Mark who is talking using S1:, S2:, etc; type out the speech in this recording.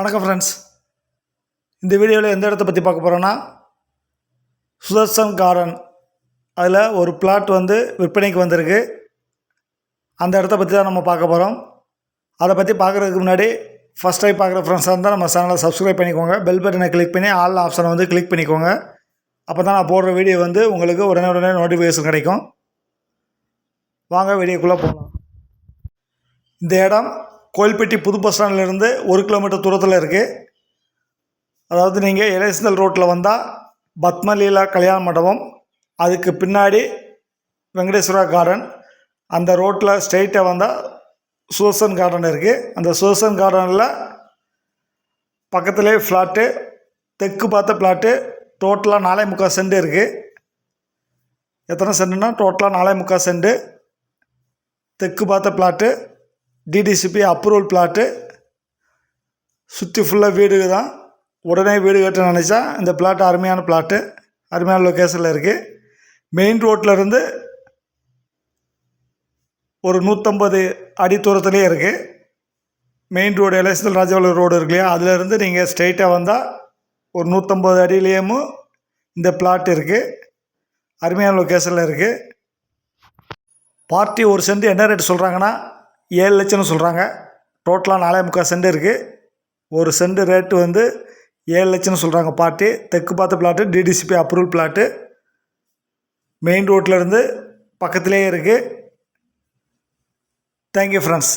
S1: வணக்கம் ஃப்ரெண்ட்ஸ் இந்த வீடியோவில் எந்த இடத்த பற்றி பார்க்க போகிறோன்னா சுதர்சன் கார்டன் அதில் ஒரு பிளாட் வந்து விற்பனைக்கு வந்திருக்கு. அந்த இடத்த பற்றி தான் நம்ம பார்க்க போகிறோம் அதை பற்றி பார்க்குறதுக்கு முன்னாடி ஃபஸ்ட் டைம் பார்க்குற ஃப்ரெண்ட்ஸாக இருந்தால் நம்ம சேனலை சப்ஸ்கிரைப் பண்ணிக்கோங்க. பெல் பட்டனை கிளிக் பண்ணி ஆல் ஆப்ஷனை வந்து கிளிக் பண்ணிக்கோங்க. அப்போ தான் நான் போடுற வீடியோ வந்து உங்களுக்கு உடனே உடனே நோட்டிஃபிகேஷன் கிடைக்கும். வாங்க வீடியோக்குள்ளே போகலாம் இந்த இடம் கோயில்பட்டி புது பஸ் ஸ்டாண்ட்லேருந்து ஒரு கிலோமீட்டர் தூரத்தில் இருக்குது அதாவது நீங்கள் எலேசந்தல் ரோட்டில் வந்தால் பத்மலீலா கல்யாண மண்டபம். அதுக்கு பின்னாடி வெங்கடேஸ்வரா கார்டன் அந்த ரோட்டில் ஸ்ட்ரெயிட்டாக வந்தால் சுதர்சன் கார்டன் இருக்குது அந்த சுதர்சன் கார்டனில் பக்கத்துலேயே ஃப்ளாட்டு தெற்கு பார்த்த ஃப்ளாட்டு டோட்டலாக நாலே முக்கால் சென்ட் இருக்குது எத்தனை சென்ட்டுனா டோட்டலாக நாலே முக்கால் சென்ட்டு தெற்கு பார்த்த பிளாட்டு டிடிசிபி அப்ரூவல் பிளாட்டு சுற்றி ஃபுல்லாக வீடு தான் உடனே வீடு கட்ட நினச்சா இந்த பிளாட் அருமையான பிளாட்டு அருமையான லொக்கேஷனில் இருக்குது மெயின் ரோட்டில் ஒரு நூற்றம்பது அடி தூரத்துலேயே இருக்குது மெயின் ரோடு எலசல் ராஜபாளையம் ரோடு இருக்கு இல்லையா? அதுலேருந்து நீங்கள் ஸ்ட்ரெயிட்டாக வந்தால் ஒரு நூற்றம்பது அடியிலேயும் இந்த பிளாட் இருக்குது அருமையான லொக்கேஷனில் இருக்குது பார்ட்டி ஒரு சென்ட் என்ன ரேட் சொல்கிறாங்கன்னா ஏழு லட்சம்னு சொல்கிறாங்க டோட்டலாக நாலே முக்கால் சென்ட் இருக்குது ஒரு சென்ட் ரேட்டு வந்து ஏழு லட்சம்னு சொல்கிறாங்க பார்ட்டி தெற்கு பார்த்த plot DTCP approval plot main ரோட்லேருந்து பக்கத்துலேயே இருக்குது தேங்க்யூ ஃப்ரெண்ட்ஸ்